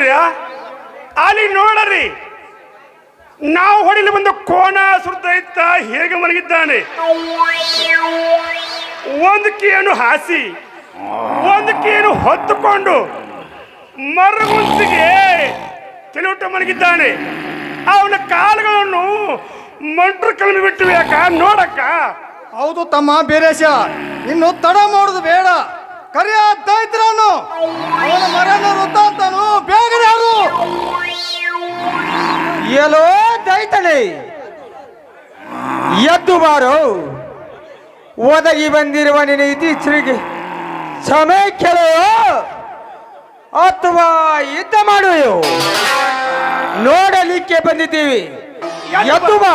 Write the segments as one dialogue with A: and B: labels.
A: ಅಂದಿರಿ ಅಲ್ಲಿ ನೋಡರಿ. ನಾವು ಹೊಡಿಲಿ ಬಂದು ಕೋಣ ಇತ್ತ ಹೇಗೆ ಮಲಗಿದ್ದಾನೆ. ಒಂದು ಕೇನು ಹಾಸಿ, ಒಂದು ಕೇನು ಹೊತ್ತುಕೊಂಡು ಮರಗುಂಸಿಗೆ ತಿಳಿಯುಟ ಮಲಗಿದ್ದಾನೆ. ಅವನ ಕಾಲುಗಳನ್ನು ಮಂಟ್ರು ಕಲಮಿ ಬಿಟ್ಟಿವೆ ಅಕ್ಕ, ನೋಡಕ್ಕ.
B: ಹೌದು ತಮ್ಮ ಬೀರೇಶ, ಇನ್ನು ತಡ ಮಾಡೋದು ಬೇಡ. ಕರಿಯ ದೈತ್ರನು. ಅವನ ಮರನ ವೃತ್ತಾಂತನು ಬೇಗನೆ ಯಾರು?
C: ಎಲ್ಲೋ ದೈತನೆ, ಎದ್ದು ಬಾರು. ಒದಗಿ ಬಂದಿರುವ ನಿನ್ನ ಇತ್ತೀಚೆಗೆ ಸಮಯ ಕೇಳೆಯೋ ಅಥವಾ ಯುದ್ಧ ಮಾಡುವೆಯೋ. ನೋಡಲಿಕ್ಕೆ ಬಂದಿದ್ದೀವಿ. ಎದ್ದು ಬಾ.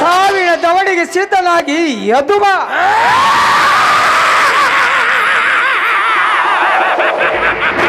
C: ಸಾವಿನ ದವಡಿಗೆ ಸಿದ್ಧನಾಗಿ ಎದ್ದು ಬಾ.
A: Ha ha ha!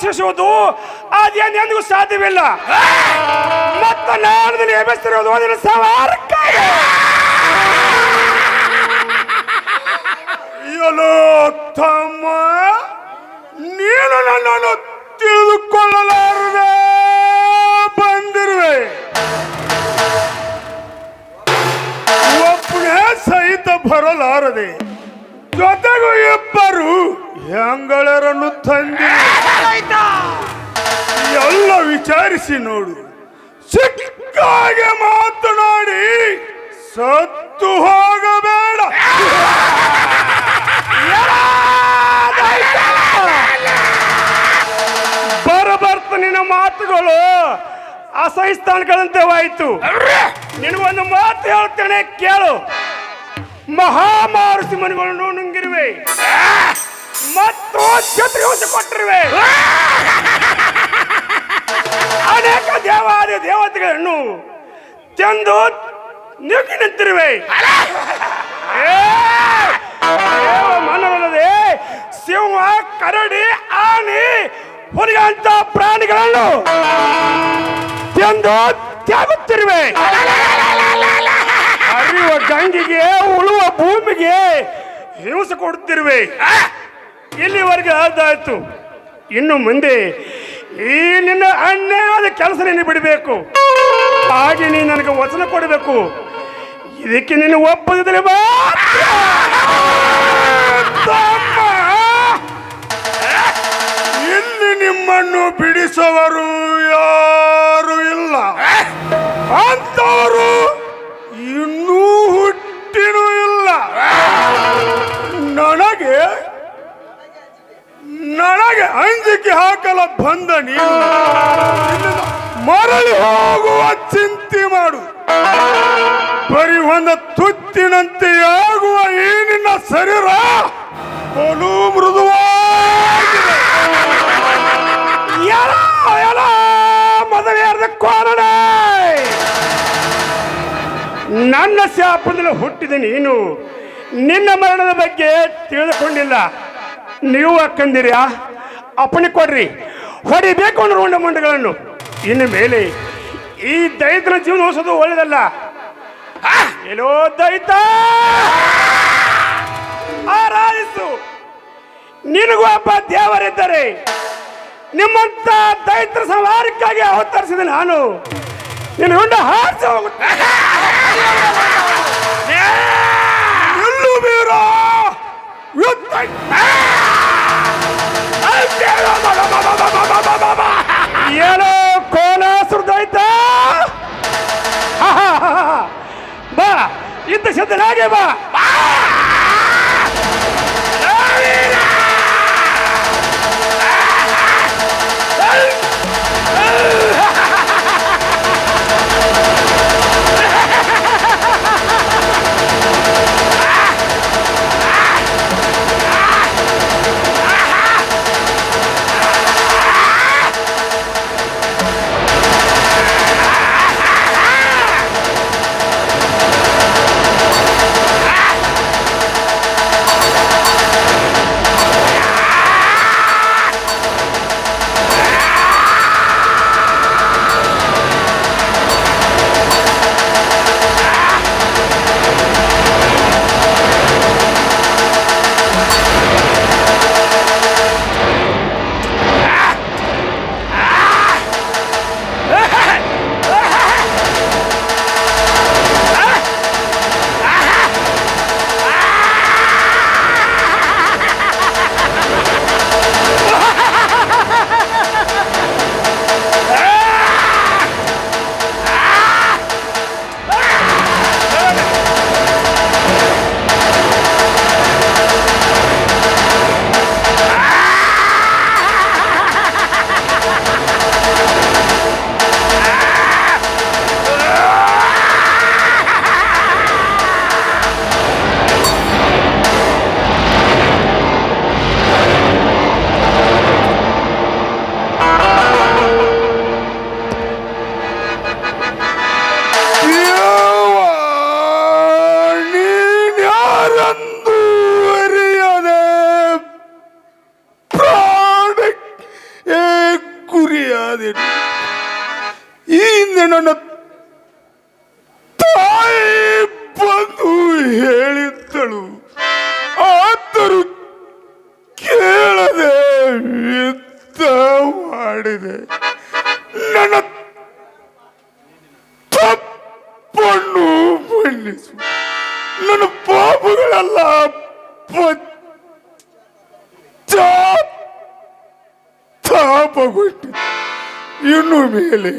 A: ನನ್ನನ್ನು ಅದೇನು ಎಂದಿಗೂ ಸಾಧ್ಯವಿಲ್ಲ. ಮತ್ತ ನಾನು ಎಬ್ಬಿಸ್ತಿರೋದು ಅದನ್ನು ಸವಾರಕ್ಕಾಗಿ. ಎಲ್ಲೋ ತಮ್ಮ, ನೀನು ನನ್ನನ್ನು ತಿಳಿದುಕೊಳ್ಳಲಾರದೆ, ಬಂದಿರುವೆ. ಒಬ್ಬನೇ ಸಹಿತ ಬರಲಾರದೆ, ಜೊತೆಗೂ ಇಬ್ಬರು ಹೆಂಗಳರನ್ನು ತಂದಿರುವೆ ಎಲ್ಲ ವಿಚಾರಿಸಿ ನೋಡು. ಸಿಕ್ಕಾಗೆ ಮಾತನಾಡಿ ಸತ್ತು ಹೋಗಬೇಡ. ಬರಬರ್ತ ನಿನ್ನ ಮಾತುಗಳು. ಅಸಹಿಸ್ತಾನಗಳಂತೆವಾಯಿತು ನಿನಗೊಂದು ಮಾತು ಹೇಳ್ತೇನೆ, ಕೇಳು. ಮಹಾಮಾರುತಿ ಮನೆಗಳನ್ನು ನುಂಗಿರುವೆ. ಮತ್ತು ಛತ್ರಿವಂಶ ಕೊಟ್ಟಿರುವೆ ಅನೇಕ ದೇವಾದಿ ದೇವತೆಗಳನ್ನು ತಂದು ನುಗ್ಗಿ ನಿಂತಿರುವೆ. ಮನವಲ್ಲದೆ ಸಿಂಹ, ಕರಡಿ, ಆನೆ ಹೊರಗಂತ ಪ್ರಾಣಿಗಳನ್ನು ತಂದು ತ್ಯಾಗುತ್ತಿರುವೆ. ಹರಿಯುವ ಗಂಗಿಗೆ, ಉಳುವ ಭೂಮಿಗೆ ಹಿಂಸೆ ಕೊಡುತ್ತಿರುವೆ. ಇಲ್ಲಿವರೆಗೆ ಅದಾಯ್ತು. ಇನ್ನು ಮುಂದೆ ಈ ನಿನ್ನ ಅನ್ಯಾಯದ ಕೆಲಸ ನೀನು ಬಿಡಬೇಕು. ಹಾಗೆ ನೀ ನನಗೆ ವಚನ ಕೊಡಬೇಕು. ಇದಕ್ಕೆ ನೀನು ಒಪ್ಪದಿದ್ರೆ ಮಾತ್ರ. ಶಾಪದಲ್ಲಿ ಹುಟ್ಟಿದ ನೀನು, ನಿನ್ನ ಮರಣದ ಬಗ್ಗೆ ತಿಳಿದುಕೊಂಡಿಲ್ಲ. ನೀವು ಅಕ್ಕಂದಿರ್ಯಾ ಅಪ್ಪಣೆ ಕೊಡ್ರಿ. ಹೊಡಿಬೇಕು ಅಂದ್ರೆ ಉಂಡ ಮುಂಡಗಳನ್ನು. ಇನ್ನು ಮೇಲೆ ಈ ದೈತನ ಜೀವನ ಉಳಿಸೋದು ಒಳ್ಳೆಯದಲ್ಲ ಆ! ಎಲ್ಲೋ ದೈತ! ಆರಾಧಿಸು. ನಿನಗೂ ಒಬ್ಬ ದೇವರಿದ್ದರೆ ನಿಮ್ಮಂತ ದೈತ್ರ ಸಂಹಾರಕ್ಕಾಗಿ ಅವತರಿಸಿದೆ ನಾನು. ನಿನ್ನ ಹೊಂಡ ಹಾರಿಸಿ ಹೋಗುತ್ತೆ ಯುದ್ಧ ಏನೋ ಕೋಲಾಸುರ ದೈತ ಬಾ ಇದ್ದ ಶಬ್ದನಾಗೆ ಬಾ.
D: ಈ ಹಿಂದೆ ನನ್ನ ತಾಯಿ ಬಂದು ಹೇಳಿದ್ದಳು. ಆದರೂ ಕೇಳದೆ ಯುದ್ಧ ಮಾಡಿದೆ. ನನ್ನ ತಪ್ಪನ್ನು ಮನ್ನಿಸು. ನನ್ನ ಪಾಪಗಳೆಲ್ಲ ತಾಪಗೊಂಡು ಇನ್ನು ಮೇಲೆ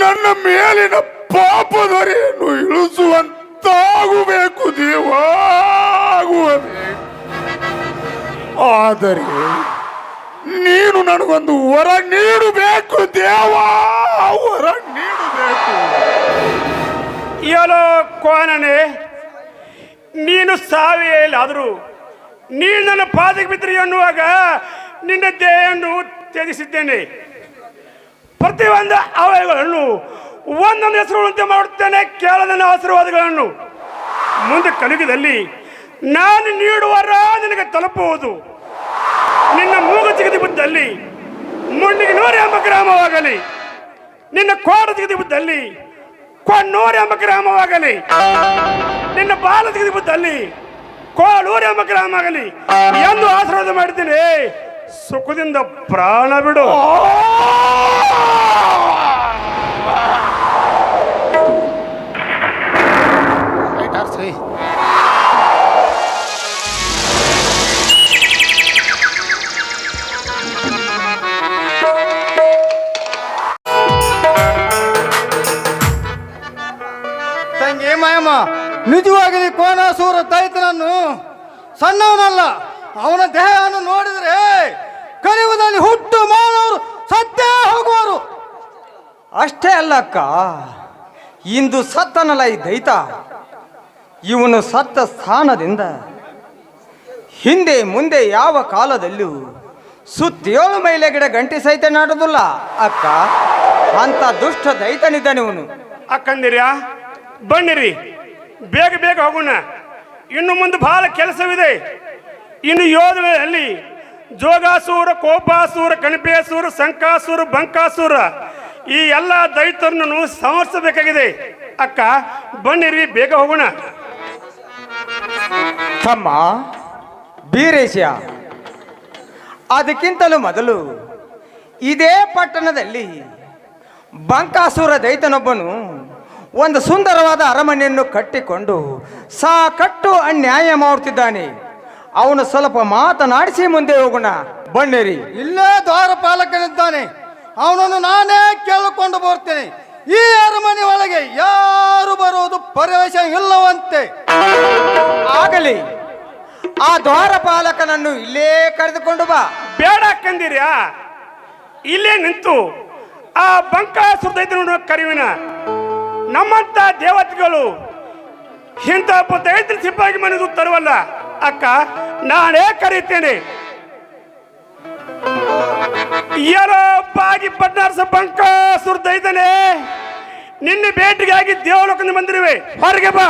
D: ನನ್ನ ಮೇಲಿನ ಪಾಪದೊರೆಯನ್ನು ಇಳಿಸುವಂತಾಗಬೇಕು ದೇವಾಗುವಬೇಕು ಆದರೆ ನೀನು ನನಗೊಂದು ವರ ನೀಡಬೇಕು ದೇವ, ವರ ನೀಡಬೇಕು.
A: ಏನೋ ಕೋನನೆ ನೀನು ಸಾವಿಯಲ್ಲಾದರೂ ನೀನು ನನ್ನ ಪಾದಕ್ಕೆ ಬಿದ್ದರೆ ಎನ್ನುವಾಗ ನಿನ್ನ ದೇಹವನ್ನು ತ್ಯಜಿಸಿದ್ದೇನೆ. ಪ್ರತಿಯೊಂದು ಅವಯಗಳನ್ನು ಒಂದೊಂದು ಹೆಸರುಗಳಂತೆ ಮಾಡುತ್ತೇನೆ ಕೇಳದ ಆಶೀರ್ವಾದಗಳನ್ನು. ಮುಂದೆ ಕಲಿಯುಗದಲ್ಲಿ ನಾನು ನೀಡುವ ನಿನಗೆ ತಲುಪುವುದು. ನಿನ್ನ ಮೂಗು ಚಿಗದಿ ಬುದ್ದಲ್ಲಿ ಮುಂಡಿಗೆ ನೂರ ಎಂಬ ಗ್ರಾಮವಾಗಲಿ. ನಿನ್ನ ಕೋಡ ಚಿಗದಿ ಬುದ್ದಲ್ಲಿ ಕೊನ್ನೂರು ಎಂಬ ಗ್ರಾಮವಾಗಲಿ. ನಿನ್ನ ಬಾಲ ಚಿಗದಿ ಬುದ್ದಲ್ಲಿ ಕೋಳೂರು ಎಂಬ ಗ್ರಾಮ ಆಗಲಿ ಎಂದು ಆಶೀರ್ವಾದ ಮಾಡಿದ್ದೀನಿ. ಸುಖದಿಂದ ಪ್ರಾಣ ಬಿಡು.
B: ತಂಗಿ ಮಾಯಮ್ಮ ನಿಜವಾಗಿ ಕೋನಾಸೂರ ತೈತನನ್ನು ಸಣ್ಣವನಲ್ಲ ಅವನ ದೇಹವನ್ನು ನೋಡಿದರೆ ಕಲಿಯುಗದಲ್ಲಿ ಹುಟ್ಟು ಮಾನವರು ಸತ್ತೇ ಹೋಗುವರು.
C: ಅಷ್ಟೇ ಅಲ್ಲ ಅಕ್ಕ ಇಂದು ಸತ್ತನಲ್ಲ ಈ ದೈತ. ಇವನು ಸತ್ತ ಸ್ಥಾನದಿಂದ ಹಿಂದೆ ಮುಂದೆ ಯಾವ ಕಾಲದಲ್ಲೂ ಸುತ್ತೇಳು ಮೈಲೆ ಗಿಡ ಗಂಟೆ ಸಹಿತ ನಾಡುದಿಲ್ಲ ಅಕ್ಕ ಅಂತ ದುಷ್ಟ ದೈತನಿದ್ದಾನೆ ಇವನು.
A: ಅಕ್ಕಂದಿರ್ಯಾ ಬನ್ನಿರಿ. ಬೇಗ ಬೇಗ ಹೋಗೋಣ. ಇನ್ನು ಮುಂದೆ ಬಹಳ ಕೆಲಸವಿದೆ. ಇನ್ನು ಯೋಧನಲ್ಲಿ ಜೋಗಾಸೂರ, ಕೋಪಾಸೂರ, ಕಣಿಪೇಸೂರ, ಸಂಕಾಸೂರ, ಬಂಕಾಸೂರ, ಈ ಎಲ್ಲ ದೈತರನ್ನು ಸಂಹರಿಸಬೇಕಾಗಿದೆ ಅಕ್ಕ, ಬನ್ನಿರಿ, ಬೇಗ ಹೋಗೋಣ.
C: ತಮ್ಮ ಬೀರೇಶ ಅದಕ್ಕಿಂತಲೂ ಮೊದಲು ಇದೇ ಪಟ್ಟಣದಲ್ಲಿ ಬಂಕಾಸುರ ದೈತನೊಬ್ಬನು ಒಂದು ಸುಂದರವಾದ ಅರಮನೆಯನ್ನು ಕಟ್ಟಿಕೊಂಡು ಸಾಕಟ್ಟು ಅನ್ಯಾಯ ಮಾಡುತ್ತಿದ್ದಾನೆ. ಅವನು ಸ್ವಲ್ಪ ಮಾತನಾಡಿಸಿ ಮುಂದೆ ಹೋಗೋಣ. ಬನ್ನಿರಿ.
B: ಇಲ್ಲೇ ದ್ವಾರಪಾಲಕನಿದ್ದಾನೆ. ಅವನನ್ನು ನಾನೇ ಕೇಳಿಕೊಂಡು ಬರ್ತೇನೆ ಈ ಅರಮನೆ ಒಳಗೆ ಯಾರು ಬರುವುದು ಪರವೇಶ ಇಲ್ಲವಂತೆ
C: ಆಗಲಿ. ಆ ದ್ವಾರಪಾಲಕನನ್ನು ಇಲ್ಲೇ ಕರೆದುಕೊಂಡು ಬಾ.
A: ಬೇಡ ಕಂದಿರ್ಯಾ. ಇಲ್ಲೇ ನಿಂತು ಆ ಬಂಕಾಸುರದೈತನನ್ನು ಕರಿವಿನ ನಮ್ಮಂತ ದೇವತೆಗಳು ಇಂಥ ದೈತ್ರ ಸಿಬ್ಬಾಗಿ ಮನೆದು ತರುವಲ್ಲ. ಅಕ್ಕ, ನಾನೇ ಕರೀತೇನೆ. ಯಾರೋ ಬಾಗಿ ಪಟ್ನಾರ್ಸ ಬಂಕ ಸುರ್ದ ಇದ್ದಾನೆ. ನಿನ್ನ ಭೇಟಿಗಾಗಿ ದೇವಲೋಕದಿಂದ ಬಂದಿರುವೆ ಹೊರಗೆ ಬಾ.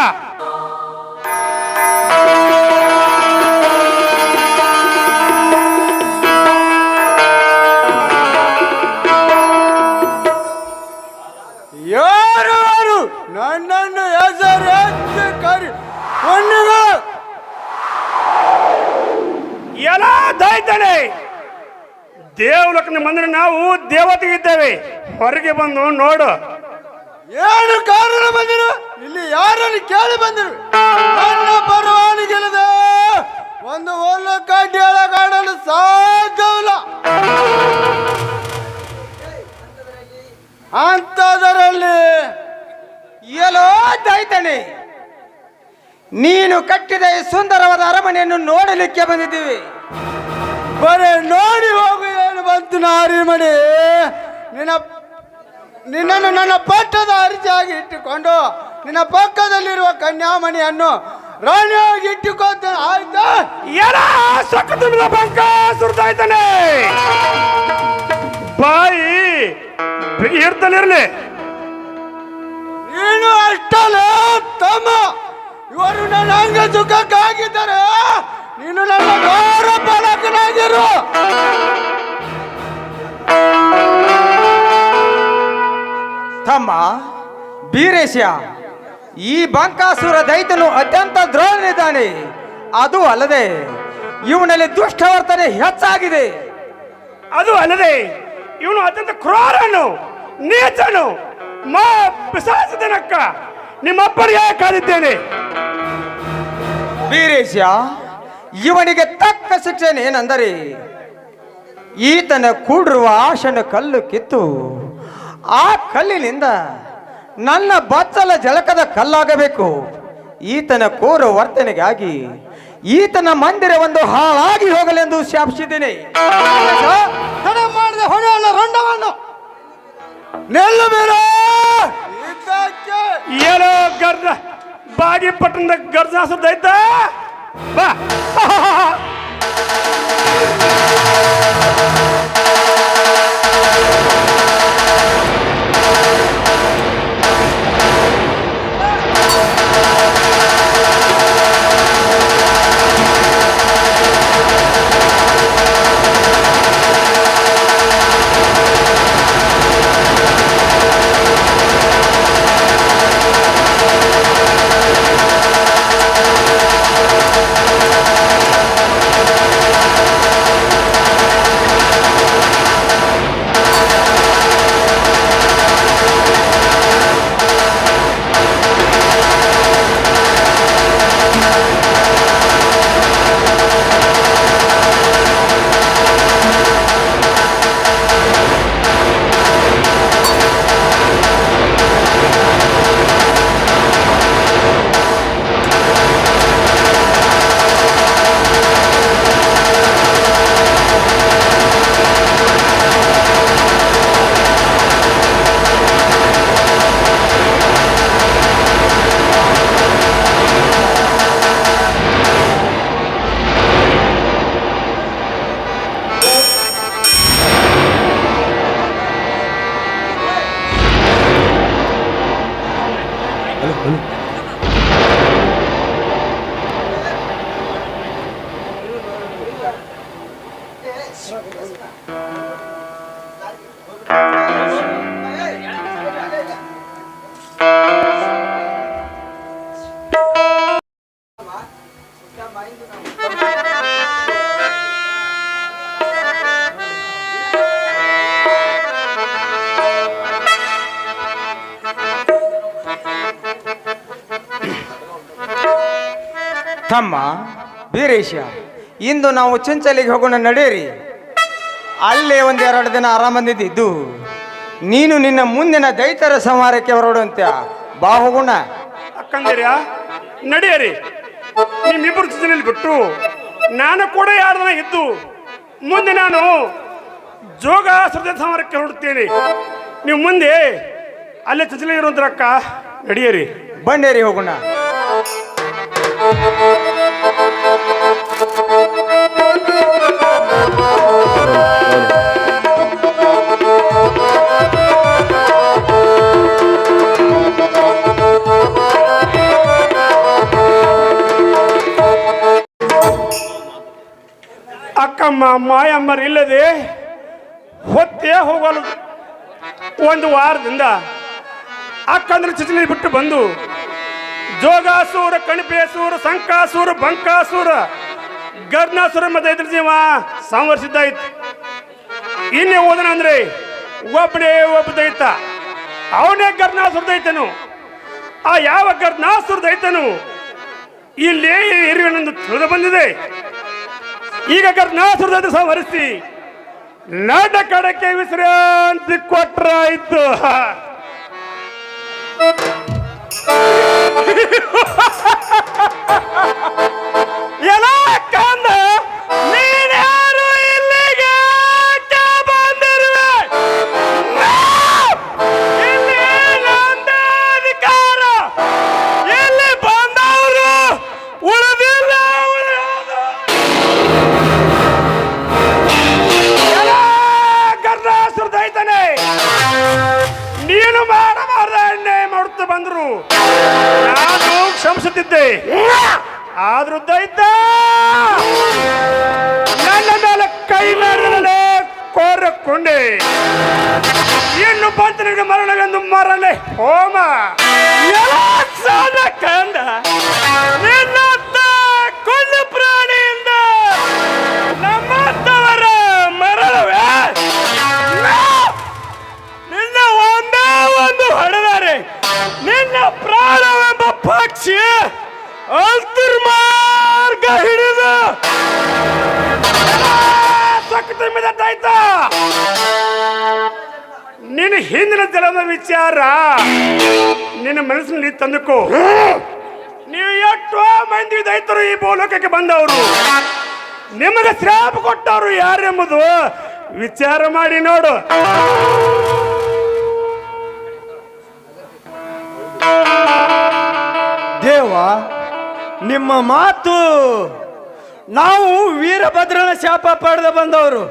A: ಎಲ್ಲ ದೈತನೆ ದೇವಲೋಕನ ಬಂದ್ರೆ ನಾವು ದೇವತೆಗಿದ್ದೇವೆ ಹೊರಗೆ ಬಂದು ನೋಡು.
B: ಏನು ಕಾರಣ ಬಂದಿರು? ಇಲ್ಲಿ ಯಾರನ್ನು ಕೇಳಿ ಬಂದಿರು? ನನ್ನ ಒಂದು ಹೋಲು ಕಡ್ಡಿ ಕಾಡಲು ಸಾಧ್ಯವಿಲ್ಲ. ಅಂತದರಲ್ಲಿ
C: ಎಲ್ಲೋ ದೈತನೆ ನೀನು ಕಟ್ಟಿದ ಈ ಸುಂದರವಾದ ಅರಮನೆಯನ್ನು ನೋಡಲಿಕ್ಕೆ ಬಂದಿದ್ದೀವಿ.
B: ಬರೀ ನೋಡಿ ಹೋಗು ಏನು ಬಂತು ನಿನ್ನ ನಿನ್ನನ್ನು ನನ್ನ ಪಟ್ಟದ ಅರ್ಜಿಯಾಗಿ ಇಟ್ಟುಕೊಂಡು ನಿನ್ನ ಪಕ್ಕದಲ್ಲಿರುವ ಕನ್ಯಾಮಣಿಯನ್ನು ರಾಣಿಯಾಗಿ ಆಯ್ತಾ?
A: ಎಲ್ಲ ತುಂಬಿದ ಬಂಕ ಬಾಯಿ ಬಿಗಿ
B: ನೀನು ಅಷ್ಟಲ್ಲ ತಮ್ಮ. ಇವರು ನನ್ನ ಅಂಗ ಸುಖಕ್ಕಾಗಿದ್ದಾರೆ. ನೀನು ನನ್ನ ಗೌರ ಬಾಲಕನಾಗಿರು
C: ತಮ್ಮ ಬೀರೇಶ ಈ ಬಂಕಾಸುರ ದೈತನು ಅತ್ಯಂತ ದ್ರೋಹನಿದ್ದಾನೆ. ಅದು ಅಲ್ಲದೆ ಇವನಲ್ಲಿ ದುಷ್ಟವರ್ತನೆ ಹೆಚ್ಚಾಗಿದೆ.
A: ಅದು ಅಲ್ಲದೆ ಇವನು ಅತ್ಯಂತ ಕ್ರೂರನು ನೀಚನು ಮಾ ಪಿಸಾಸದನಕ್ಕ ನಿಮ್ಮಪ್ಪನಿಗೆ ಕಾದಿದ್ದೇನೆ.
C: ಬೀರೇಶ ಇವನಿಗೆ ತಕ್ಕ ಶಿಕ್ಷೆನೇನೆಂದರೆ ಈತನ ಕೂಡಿರುವ ಆಶನ ಕಲ್ಲು ಕಿತ್ತು. ಆ ಕಲ್ಲಿನಿಂದ ನನ್ನ ಬಚ್ಚಲ ಜಳಕದ ಕಲ್ಲಾಗಬೇಕು. ಈತನ ಕೋರ ವರ್ತನೆಗಾಗಿ ಈತನ ಮಂದಿರ ಒಂದು ಹಾಳಾಗಿ ಹೋಗಲೆಂದು ಶಾಪಿಸಿದ್ದೇನೆ.
A: ಏನೋ ಗರ್ಜ ಬಾಗಿ ಪಟ್ಟಣದ ಗರ್ಜ ಸುದ್ದೈತ
C: ತಮ್ಮ ವೀರೇಶ ಇಂದು ನಾವು ಚಂಚಲಿಗೆ ಹೋಗೋಣ ನಡೆಯಿರಿ. ಅಲ್ಲೇ ಒಂದೆರಡು ದಿನ ಆರಾಮಂದಿದ್ದು ನೀನು ನಿನ್ನ ಮುಂದಿನ ದೈತರ ಸಂಹಾರಕ್ಕೆ ಹೊರಡುವಂತ ಬಾ ಹೋಗೋಣ
A: ಅಕ್ಕಂದಿರ್ಯ ನಡೆಯರಿ. ನಿಮ್ಮಿಬ್ಬರು ಜೊತೆಯಲ್ಲಿ ಬಿಟ್ಟು ನಾನು ಕೂಡ ಎರಡು ದಿನ ಇದ್ದು ಮುಂದೆ ನಾನು ಜೋಗ ಸುರದೇವ ಸಂಹಾರಕ್ಕೆ ಹೊರಡುತ್ತೇನೆ. ನೀವು ಮುಂದೆ ಅಲ್ಲೇ ಚಚಲಿ ಇರುವಂತ ಅಕ್ಕ ನಡೆಯರಿ.
C: ಬಂಡೇರಿ ಹೋಗೋಣ.
A: ಅಕ್ಕಮ್ಮ ಮಾಯಮ್ಮರಿಲ್ಲದೆ ಹೊತ್ತೇ ಹೋಗಲು ಒಂದು ವಾರದಿಂದ ಅಕ್ಕಂದ್ರೆ ಚಚಲಿ ಬಿಟ್ಟು ಬಂದು ಜೋಗಾಸೂರ ಕಣಿಪೇಸೂರ ಸಂಕಾಸೂರ, ಬಂಕಾಸೂರ, ಗರ್ನಾಸೂರ ಮತ್ತೆ ಜೀವ ಸಂವರ್ಸಿದ್ದಾಯ್ತು. ಇನ್ನೇ ಹೋದನ ಅಂದ್ರೆ ಒಬ್ಬನೇ ಒಬ್ಬ ದೈತ ಅವನೇ ಗರ್ನಾಸುರ ದೈತನು ಆ ಯಾವ ಗರ್ನಾಸುರ ದೈತನು ಇಲ್ಲೇ ಇರುವೆನೆಂದು ತಿಳಿದು ಬಂದಿದೆ. ಈಗ ಕರ್ನಾಟಕದ ಸಂಹರಿಸಿ ನಾಟ ಕಡಕ್ಕೆ ವಿಶ್ರಾಂತಿ ಕೊಟ್ರಾಯ್ತು. Ha ha! ಕ್ಷಮಿಸುತ್ತಿದ್ದೆ ಆದ್ರೂ ದೈತ ನನ್ನ ಮೇಲೆ ಕೈ ಮೇಲೆ ಕೋರಕೊಂಡೆ ಇನ್ನು ಬಂತ ನಿನಗೆ ಮರಣವೆಂದು ಮರಲೆ ಹೋಮ. ಕೊಂದು ಪಕ್ಷಿ ಅಂತರ್ಮಾರ್ಗ ಹಿಡಿದು. ಸಕ್ತಿಮಿದಾಯ್ತಾ ನಿನ್ನ ಹಿಂದಿನ ಜಲದ ವಿಚಾರ ನಿನ್ನ ಮನಸ್ಸಿನಲ್ಲಿ ತಂದುಕೋ. ನೀವು ಎಷ್ಟೋ ಮಂದಿ ದೈತರು ಈ ಭೂಲೋಕಕ್ಕೆ ಬಂದವರು. ನಿಮಗೆ ಶ್ರಾಪ ಕೊಟ್ಟವರು ಯಾರೆಂಬುದು ವಿಚಾರ ಮಾಡಿ ನೋಡು.
E: ದೇವ, ನಿಮ್ಮ ಮಾತು ನಾವು ವೀರಭದ್ರನ ಶಾಪ ಪಡೆದು ಬಂದವರು.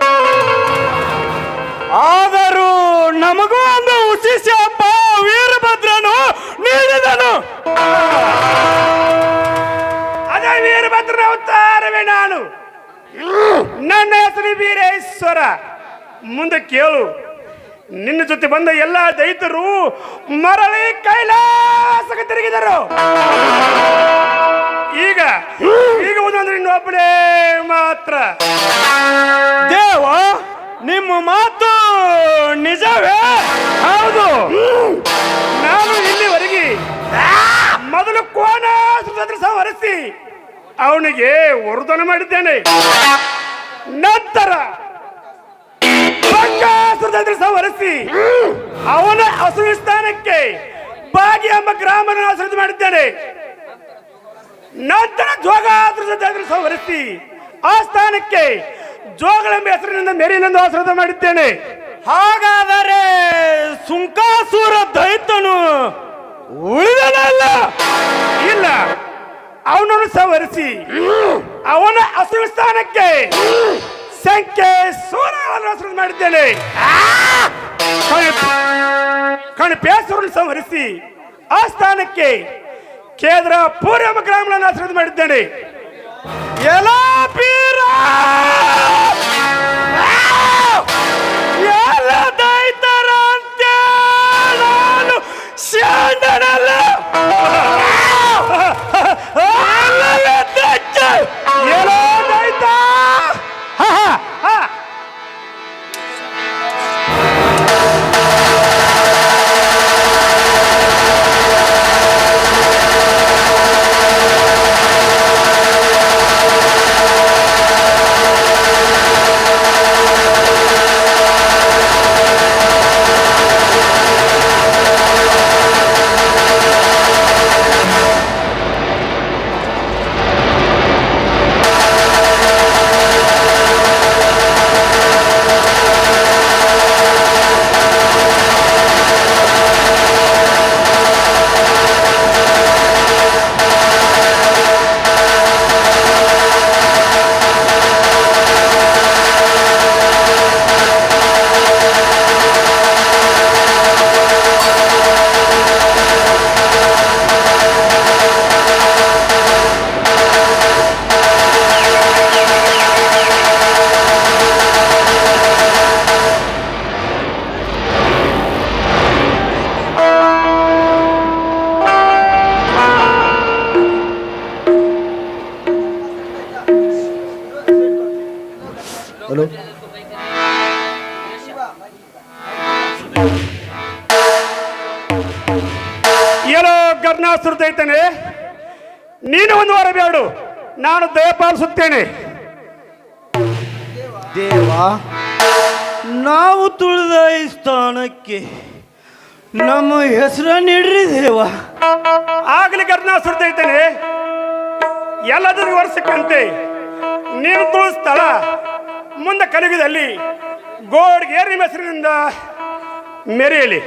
E: ಆದರೂ ನಮಗೂ ಒಂದು ಹುಸಿ ಶಾಪ ವೀರಭದ್ರನು ನೀಡಿದನು.
A: ಅದೇ ವೀರಭದ್ರನ ಅವತಾರವೇ ನಾನು. ನನ್ನ ಹೆಸರು ವೀರೇಶ್ವರ. ಮುಂದೆ ಕೇಳು. ನಿನ್ನ ಜೊತೆ ಬಂದ ಎಲ್ಲ ದೈತರು ಮರಳಿ ಕೈಲಾಸಕ್ಕೆ ತಿರುಗಿದರು. ಈಗ ಈಗ ಒಂದೊಂದ್ರೆ ಮಾತ್ರ.
E: ದೇವ, ನಿಮ್ಮ ಮಾತು ನಿಜವೇ?
A: ಹೌದು. ನಾನು ಇಲ್ಲಿವರೆಗೆ ಮೊದಲು ಕೋಣ ಸಹ ಸಂಹರಿಸಿ ಅವನಿಗೆ ವರದಾನ ಮಾಡಿದ್ದೇನೆ. ನಂತರ ಸುತಂತ್ರ ಸಂಹರಿಸಿ ಅವನ ಹಸುವಿನ ಸ್ಥಾನಕ್ಕೆ ಬಾಗಿ ಎಂಬ ಗ್ರಾಮನ ಆಶ್ರಯ ಮಾಡಿದ್ದೇನೆ. ನಂತರ ಜೋಗಾದ್ರ ಸವರಿಸಿ ಆ ಸ್ಥಾನಕ್ಕೆ ಜೋಗಳೆಂಬ ಹೆಸರಿನಿಂದ ಮೇರಿನಂದು ಆಶ್ರದ ಮಾಡಿದ್ದೇನೆ.
E: ಹಾಗಾದರೆ ಸುಂಕಾಸುರ ದೈತನು
A: ಉಳಿದನಲ್ಲ? ಇಲ್ಲ. ಅವನನ್ನು ಸವರಿಸಿ ಅವನ ಅಸುರ ಸ್ಥಾನಕ್ಕೆ ಸಂಖ್ಯೆ ಹೆಸರು ಮಾಡಿದ್ದೇನೆ. ಕಣಪೇಶ್ವರನ್ನು ಸಂಹರಿಸಿ ಆ ಸ್ಥಾನಕ್ಕೆ ಕೇಂದ್ರ ಪೂರ್ವ ಗ್ರಾಮಗಳನ್ನು ಆಶ್ರಯ ಮಾಡಿದ್ದೇನೆ.
E: ಎಲ್ಲ ಪೀರ ಎಲ್ಲ ದೈತರ ಅಂತ ನಾನು ಶಾಂಡನಲ್ಲ
A: ದಯಪಾಲಿಸುತ್ತೇನೆ
B: ದೇವ ನಾವು ತುಳಿದ ಈ ಸ್ಥಾನಕ್ಕೆ ನಮ್ಮ ಹೆಸರ ನೀಡ್ರಿ ದೇವ.
A: ಆಗಲಿ ಕರ್ನಾಸುರ ದೈತನೆ ಎಲ್ಲದರ ವರ್ಷಕ್ಕಂತೆ ನೀನು ತುಳು ಸ್ಥಳ ಮುಂದೆ ಗೋಡ್ ಗೋಡ್ಗೇರಿ ಹೆಸರಿನಿಂದ ಮೆರೆಯಲಿ.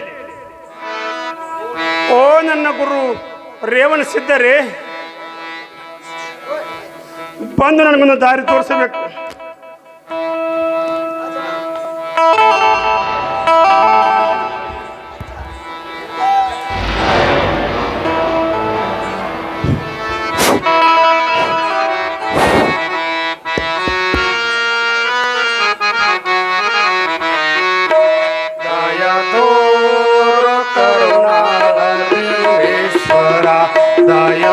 A: ಓ ನನ್ನ ಗುರು ರೇವಣ ಸಿದ್ಧರೇ. ಬಂದು ನನಗೊಂದು ದಾರಿ ತೋರಿಸಬೇಕು ಕರುಣಾಳೇಶ್ವರ ದಯ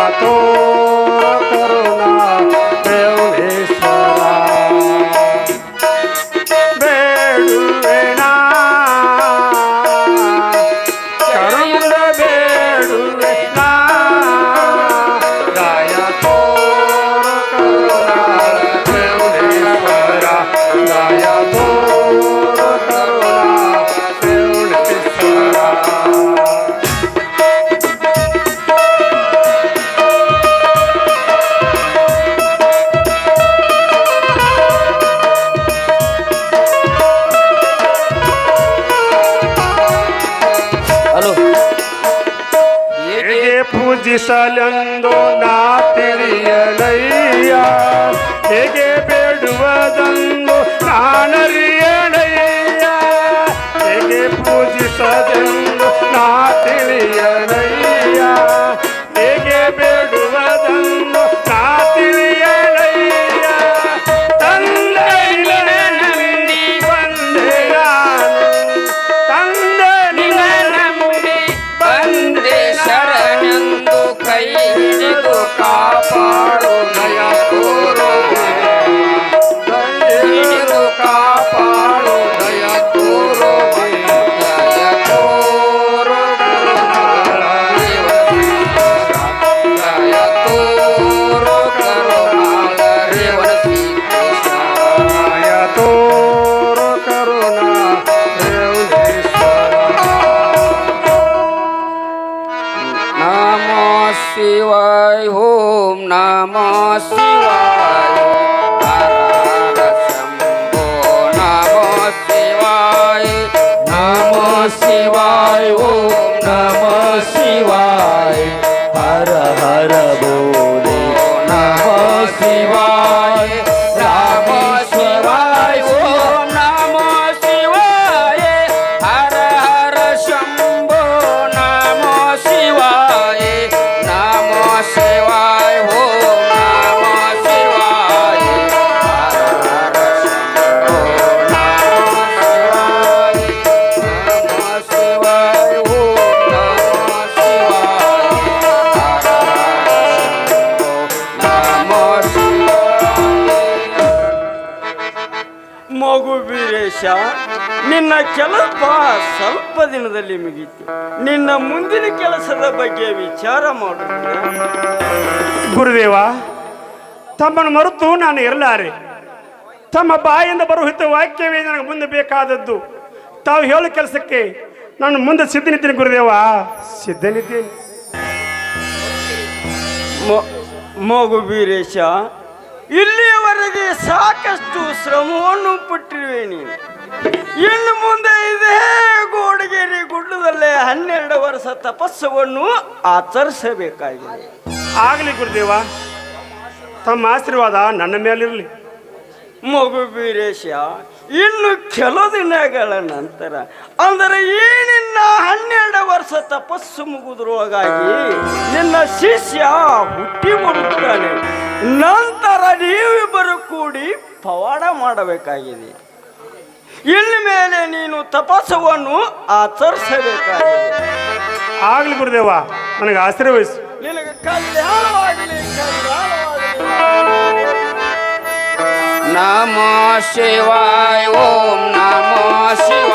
A: ಹೇಗೆ ಬೇಡುವುದನ್ನು ನಾನರಿಯಣಯ್ಯ ಹೇಗೆ ಪೂಜಿಸದೆಂದು ನಾ ತಿಳಿಯಲಯ್ಯ
F: ವೀರೇಶ ನಿನ್ನ ಕೆಲಸ ಸ್ವಲ್ಪ ದಿನದಲ್ಲಿ ಮುಗೀತು. ನಿನ್ನ ಮುಂದಿನ ಕೆಲಸದ ಬಗ್ಗೆ ವಿಚಾರ ಮಾಡು
A: ಗುರುದೇವ ತಮ್ಮನ್ನು ಮರೆತು ನಾನು ಇರಲಾರೆ. ತಮ್ಮ ಬಾಯಿಂದ ಬರುಹಿತ ವಾಕ್ಯವೇ ನನಗೆ ಮುಂದೆ ಬೇಕಾದದ್ದು. ತಾವು ಹೇಳೋ ಕೆಲಸಕ್ಕೆ ನಾನು ಮುಂದೆ ಸಿದ್ಧನಿದ್ದೀನಿ ಗುರುದೇವ. ಸಿದ್ಧನಿದ್ದೀನಿ.
F: ಮ- ಮಗು ವೀರೇಶ ಇಲ್ಲಿಯವರೆಗೆ ಸಾಕಷ್ಟು ಶ್ರಮವನ್ನು ಪಟ್ಟಿರುವೆ ನೀನು. ಇನ್ನು ಮುಂದೆ ಇದೇ ಗೋಡಗೇರಿ ಗುಡ್ಡದಲ್ಲೇ ಹನ್ನೆರಡು ವರ್ಷ ತಪಸ್ಸವನ್ನು ಆಚರಿಸಬೇಕಾಗಿದೆ.
A: ಆಗಲಿ ಗುರುದೇವ ತಮ್ಮ ಆಶೀರ್ವಾದ ನನ್ನ ಮೇಲಿರಲಿ.
F: ಮಗು ವೀರೇಶ ಇನ್ನು ಕೆಲವು ದಿನಗಳ ನಂತರ ಅಂದರೆ ಈ ನಿನ್ನ ಹನ್ನೆರಡು ವರ್ಷ ತಪಸ್ಸು ಮುಗಿದ್ರೊಳಗಾಗಿ ನಿನ್ನ ಶಿಷ್ಯ ಹುಟ್ಟಿ ಬರುತ್ತಾನೆ ನಂತರ ನೀವಿಬ್ಬರು ಕೂಡಿ ಪವಾಡ ಮಾಡಬೇಕಾಗಿದೆ. ಇನ್ನು ಮೇಲೆ ನೀನು ತಪಸ್ಸವನ್ನು ಆಚರಿಸಬೇಕಾಗಿದೆ?
A: ಆಗ್ಲಿ ಗುರುದೇವ ನನಗೆ ಆಶೀರ್ವಹಿಸು
F: ನಿನಗೆ ಕಲ್ಯಾಣವಾಗಲಿ
G: ನಮೋ ಶಿವಾಯ ಓಂ ನಮೋ ಶಿವಾಯ.